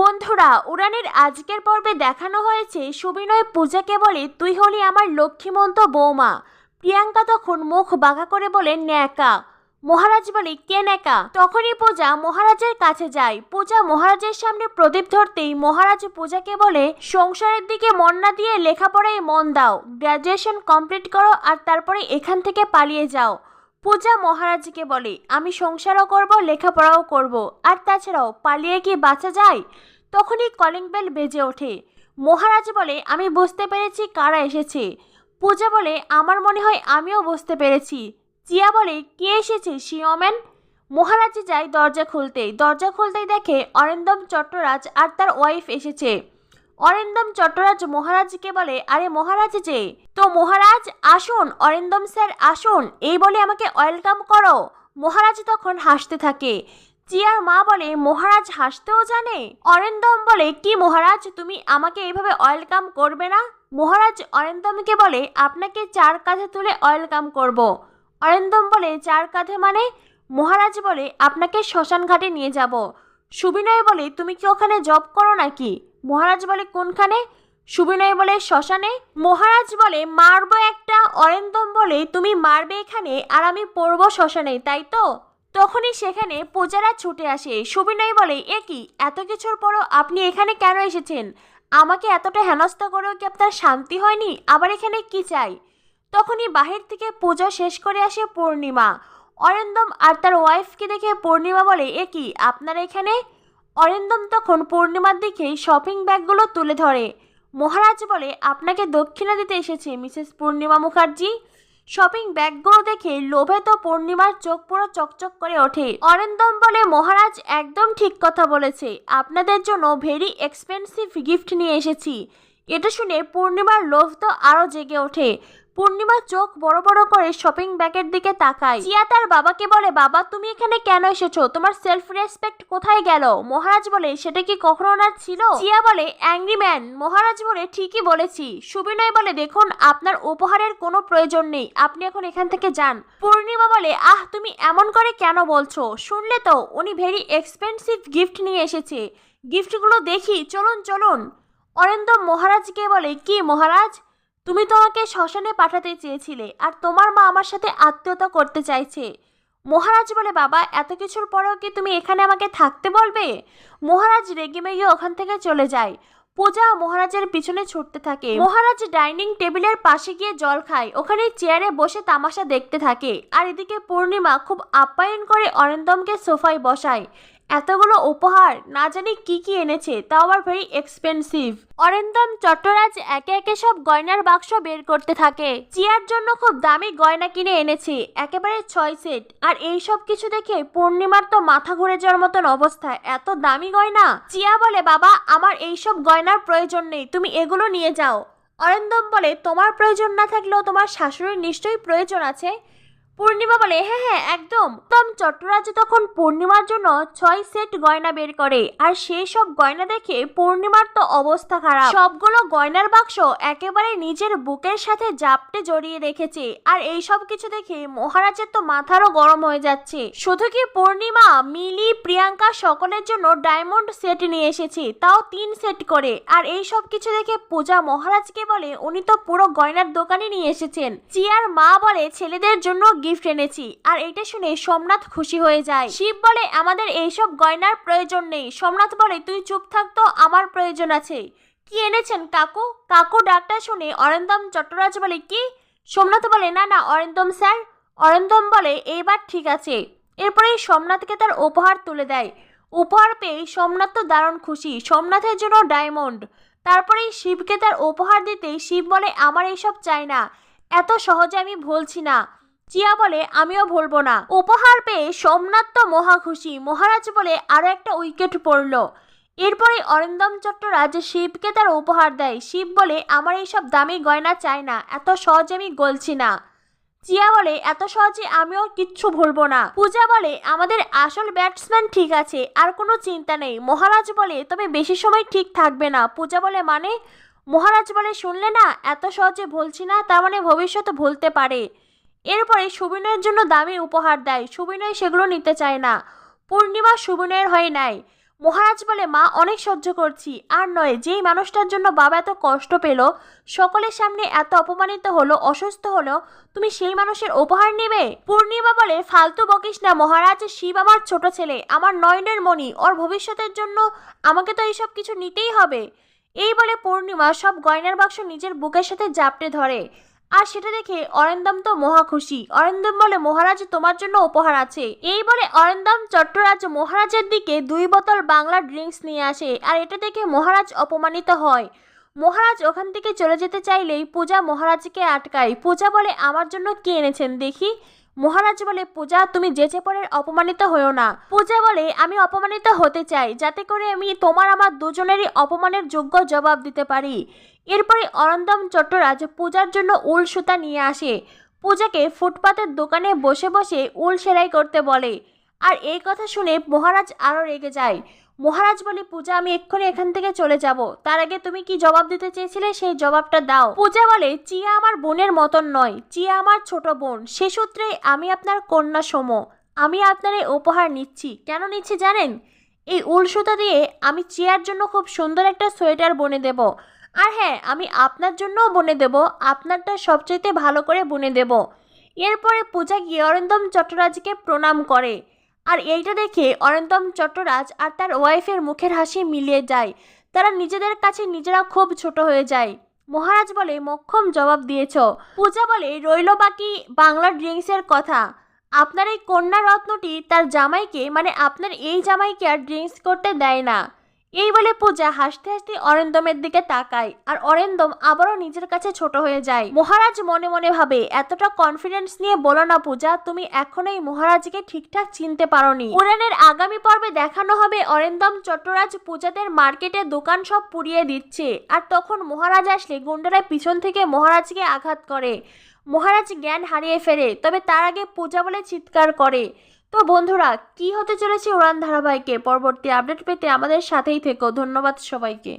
বন্ধুরা, উড়ানের আজকের পর্বে দেখানো হয়েছে সুবিনয় পূজাকে বলে, তুই হলি আমার লক্ষ্মীমন্ত বৌমা। প্রিয়াঙ্কা তখন মুখ বাঁকা করে বলে, ন্যাকা। মহারাজ বলে, কে ন্যাকা? তখনই পূজা মহারাজের কাছে যায়। পূজা মহারাজের সামনে প্রদীপ ধরতেই মহারাজ পূজাকে বলে, সংসারের দিকে মন না দিয়ে লেখাপড়ায় মন দাও। গ্র্যাজুয়েশন কমপ্লিট করো আর তারপরে এখান থেকে পালিয়ে যাও। পূজা মহারাজকে বলে, আমি সংসারও করব, লেখাপড়াও করব। আর তাছাড়াও, পালিয়ে কি বাঁচা যায়? তখনই কলিং বেল বেজে ওঠে। মহারাজ বলে, আমি বুঝতে পেরেছি কারা এসেছে। পূজা বলে, আমার মনে হয় আমিও বুঝতে পেরেছি। জিয়া বলে, কে এসেছে শিওম্যান মহারাজ যায় দরজা খুলতেই দরজা খুলতেই দেখে অরিন্দম চট্টরাজ আর তার ওয়াইফ এসেছে। অরিন্দম চট্টরাজ মহারাজকে বলে, আরে মহারাজ যে, তো মহারাজ, আসুন, অরিন্দম স্যার, আসুন, এই বলে আমাকে ওয়েলকাম করো। মহারাজ তখন হাসতে থাকে। চিয়ার মা বলে, মহারাজ হাসতেও জানে? অরিন্দম বলে, কি মহারাজ, তুমি আমাকে এইভাবে ওয়েলকাম করবে না? মহারাজ অরিন্দমকে বলে, আপনাকে চার কাঁধে তুলে ওয়েলকাম করব। অরিন্দম বলে, চার কাঁধে মানে? মহারাজ বলে, আপনাকে শ্মশান ঘাটে নিয়ে যাব। সুবিনয় বলে, তুমি কি ওখানে জব করো নাকি? মহারাজ বলে কোনখানে? সুবিনয় বলে শ্মশানে। মহারাজ বলে, মারবো একটা অরেন্দম বলে তুমি মারবে এখানে আর আমি পড়ব শ্মশানে, তাই তো? তখনই সেখানে পূজারা ছুটে আসে। সুবিনয় বলে, এ কি? এত কিছুর পরও আপনি এখানে কেন এসেছেন? আমাকে এতটা হেনস্থা করেও কি আপনার শান্তি হয়নি? আবার এখানে কি চাই? তখনই বাহির থেকে পূজা শেষ করে আসে পূর্ণিমা। অরিন্দম আর তার ওয়াইফকে দেখে পূর্ণিমা বলে, এ কি, আপনারা এখানে? অরিন্দম তখন পূর্ণিমার দিকেই শপিং ব্যাগগুলো তুলে ধরে। মহারাজ বলে, আপনাকে দক্ষিণা দিতে এসেছে, মিসেস পূর্ণিমা মুখার্জি। শপিং ব্যাগগুলো দেখে লোভে তো পূর্ণিমার চোখ পুরো চকচক করে ওঠে। অরিন্দম বলে, মহারাজ একদম ঠিক কথা বলেছে। আপনাদের জন্য ভেরি এক্সপেন্সিভ গিফট নিয়ে এসেছি। এটা শুনে পূর্ণিমার লোভ তো আরও জেগে ওঠে। পূর্ণিমা চোখ বড় বড় করে শপিং ব্যাগের দিকে তাকায়। জিয়া তার বাবাকে বলে, বাবা, তুমি এখানে কেন এসেছ? তোমার সেলফ রেসপেক্ট কোথায় গেল? মহারাজ বলে, সেটা কি কখনো ওনার ছিল? জিয়া বলে অ্যাংরি ম্যান মহারাজ বলে, ঠিকই বলেছি। সুবিনয় বলে, দেখুন, আপনার উপহারের কোনো প্রয়োজন নেই। আপনি এখন এখান থেকে যান। পূর্ণিমা বলে, আহ, তুমি এমন করে কেন বলছো? শুনলে তো, উনি ভেরি এক্সপেন্সিভ গিফট নিয়ে এসেছে। গিফটগুলো দেখি, চলুন চলুন। অরেন্দ্র মহারাজকে বলে, কি মহারাজ? তুমি তো আমাকে শ্মশানে পাঠাতে চেয়েছিলে, আর তোমার মা আমার সাথে আত্মীয়তা করতে চাইছে। মহারাজ বলে, বাবা, এত কিছুর পরেও কি তুমি এখানে আমাকে থাকতে বলবে? মহারাজ রেগে মেগে ওখান থেকে চলে যায়। পূজা মহারাজের পিছনে ছুটতে থাকে। মহারাজ ডাইনিং টেবিলের পাশে গিয়ে জল খায়। ওখানে চেয়ারে বসে তামাশা দেখতে থাকে। আর এদিকে পূর্ণিমা খুব আপ্যায়ন করে অরিন্দমকে সোফায় বসায়। এতগুলো উপহার না জানি কি কি এনেছে, তাও আবার ভেরি এক্সপেন্সিভ অরিন্দম চট্টরাজ একে একে সব গয়নার বাক্স বের করতে থাকে। চিয়ার জন্য খুব দামি গয়না কিনে এনেছে, একেবারে ছয় সেট। আর এই সব কিছু দেখে পূর্ণিমার তো মাথা ঘুরে যাওয়ার মতন অবস্থা, এত দামি গয়না। চিয়া বলে, বাবা, আমার এই সব গয়নার প্রয়োজন নেই, তুমি এগুলো নিয়ে যাও। অরিন্দম বলে, তোমার প্রয়োজন না থাকলেও তোমার শাশুড়ির নিশ্চয়ই প্রয়োজন আছে। পূর্ণিমা বলে হ্যাঁ হ্যাঁ একদম। তম চট্টরাজ তখন পূর্ণিমার জন্য ছয় সেট গয়না বের করে, আর সেই সব গয়না দেখে পূর্ণিমার তো অবস্থা খারাপ। সবগুলো গয়নার বাক্স একেবারে নিজের বুকের সাথে জাপটে জড়িয়ে রেখেছে, আর এই সব কিছু দেখে মহারাজের তো মাথারও গরম হয়ে যাচ্ছে। শুধু কি পূর্ণিমা, মিলি, প্রিয়াঙ্কা সকলের জন্য ডায়মন্ড সেট নিয়ে এসেছে, তাও তিন সেট করে। আর এই সব কিছু দেখে পূজা মহারাজকে বলে, উনি তো পুরো গয়নার দোকানে নিয়ে এসেছেন। চিয়ার মা বলে, ছেলেদের জন্য গিফট এনেছি। আর এটা শুনে সোমনাথ খুশি হয়ে যায়। শিব বলে, আমাদের এইসব গয়নার প্রয়োজন নেই। সোমনাথ বলে, তুই চুপ থাকতো আমার প্রয়োজন আছে। কি এনেছেন, কাকু? কাকু ডাকটা শুনে অরিন্দম চট্টরাজ বলে, কি? সোমনাথ বলে, না না, অরিন্দম স্যার। অরিন্দম বলে, এইবার ঠিক আছে। এরপরেই সোমনাথকে তার উপহার তুলে দেয়। উপহার পেয়ে সোমনাথ তো দারুণ খুশি। সোমনাথের জন্য ডায়মন্ড। তারপরেই শিবকে তার উপহার দিতেই শিব বলে, আমার এইসব চাই না। এত সহজে আমি ভুলছি না। চিয়া বলে, আমিও ভুলবো না। উপহার পেয়ে সোমনাথ তো মহা খুশি। মহারাজ বলে, আরও একটা উইকেট পড়ল। এরপরে অরিন্দম চট্টরাজ শিবকে তার উপহার দেয়। শিব বলে, আমার এইসব দামি গয়না চাই না, এত সহজে আমি গলছি না। চিয়া বলে, এত সহজে আমিও কিচ্ছু ভুলবো না। পূজা বলে, আমাদের আসল ব্যাটসম্যান ঠিক আছে, আর কোনো চিন্তা নেই। মহারাজ বলে, তবে বেশি সময় ঠিক থাকবে না। পূজা বলে মানে? মহারাজ বলে, শুনলে না, এত সহজে ভুলছি না, তার মানে ভবিষ্যতে ভুলতে পারে। এরপরে সুবিনয়ের জন্য দামি উপহার দেয়। সুবিনয় সেগুলো নিতে চায় না। পূর্ণিমা সুবিনয়ের হয়ে নেয়। মহারাজ বলে, মা, অনেক সহ্য করছি। আর নয়, যেই মানুষটার জন্য বাবা এত কষ্ট পেল, সকলের সামনে এত অপমানিত হলো, অসুস্থ হলো, তুমি সেই মানুষের উপহার নেবে? পূর্ণিমা বলে, ফালতু বকিস না, মহারাজ। শিব আমার ছোট ছেলে, আমার নয়নের মণি। ওর ভবিষ্যতের জন্য আমাকে তো এইসব কিছু নিতেই হবে। এই বলে পূর্ণিমা সব গয়নার বাক্স নিজের বুকের সাথে জাপটে ধরে। আর সেটা দেখে অরিন্দম তো মহা খুশি। অরিন্দম বলে, মহারাজ, তোমার জন্য উপহার আছে। এই বলে অরিন্দম চট্টরাজ মহারাজের দিকে দুই বোতল বাংলা ড্রিঙ্কস নিয়ে আসে আর এটা দেখে মহারাজ অপমানিত হয়। মহারাজ ওখান থেকে চলে যেতে চাইলেই পূজা মহারাজকে আটকায়। পূজা বলে, আমার জন্য কে এনেছেন দেখি? মহারাজ বলে, পূজা, তুমি যেচে পরে অপমানিত হয়েও না। পূজা বলে, আমি অপমানিত হতে চাই, যাতে করে আমি তোমার আমার দুজনেরই অপমানের যোগ্য জবাব দিতে পারি। এরপরে অরন্দম চট্টরাজ পূজার জন্য উল সুতা নিয়ে আসে। পূজাকে ফুটপাতের দোকানে বসে বসে উল সেলাই করতে বলে। আর এই কথা শুনে মহারাজ আরও রেগে যায়। মহারাজ বলে, পূজা, আমি এক্ষুনি এখান থেকে চলে যাব। তার আগে তুমি কি জবাব দিতে চেয়েছিলে? সেই জবাবটা দাও। পূজা বলে, চিয়া আমার বোনের মতন নয়। চিয়া আমার ছোট বোন। সে সূত্রে আমি আপনার কন্যা সম। আমি আপনার এই উপহার নিচ্ছি। কেন নিচ্ছি জানেন? এই উল সুতা দিয়ে আমি চিয়ার জন্য খুব সুন্দর একটা সোয়েটার বনে দেব। আর হ্যাঁ আমি আপনার জন্যও বনে দেব। আপনারটা সবচাইতে ভালো করে বনে দেব। এরপরে পূজা গিয়ে অরিন্দম চট্টরাজকে প্রণাম করে। আর এইটা দেখে অরিন্দম চট্টরাজ আর তার ওয়াইফের মুখের হাসি মিলিয়ে যায়। তারা নিজেদের কাছে নিজেরা খুব ছোট হয়ে যায়। মহারাজ বলে, মক্ষম জবাব দিয়েছ। পূজা বলে, রইল বাকি বাংলা ড্রিঙ্কসের কথা। আপনার এই কন্যা রত্নটি তার জামাইকে মানে আপনার এই জামাইকে আর ড্রিঙ্কস করতে দেয় না। এই বলে পূজা হাসতে হাসতে অরিন্দমের দিকে তাকায় আর অরিন্দম আবারও নিজের কাছে ছোট হয়ে যায়। মহারাজ মনে মনে ভাবে, এতটা কনফিডেন্স নিয়ে বলো না পূজা, তুমি এখনও এই মহারাজকে ঠিকঠাক চিনতে পারোনি। পুরাণের আগামী পর্বে দেখানো হবে অরিন্দম চট্টরাজ পূজাদের মার্কেটে দোকান সব পুড়িয়ে দিচ্ছে আর তখন মহারাজ আসলে গুন্ডারা পিছন থেকে মহারাজকে আঘাত করে। মহারাজ জ্ঞান হারিয়ে ফেরে, তবে তার আগে পূজা বলে চিৎকার করে। তো বন্ধুরা, কি হতে চলেছে উড়ান ধারাবাহিকে? পরবর্তী আপডেট পেতে আমাদের সাথেই থেকো। ধন্যবাদ সবাইকে।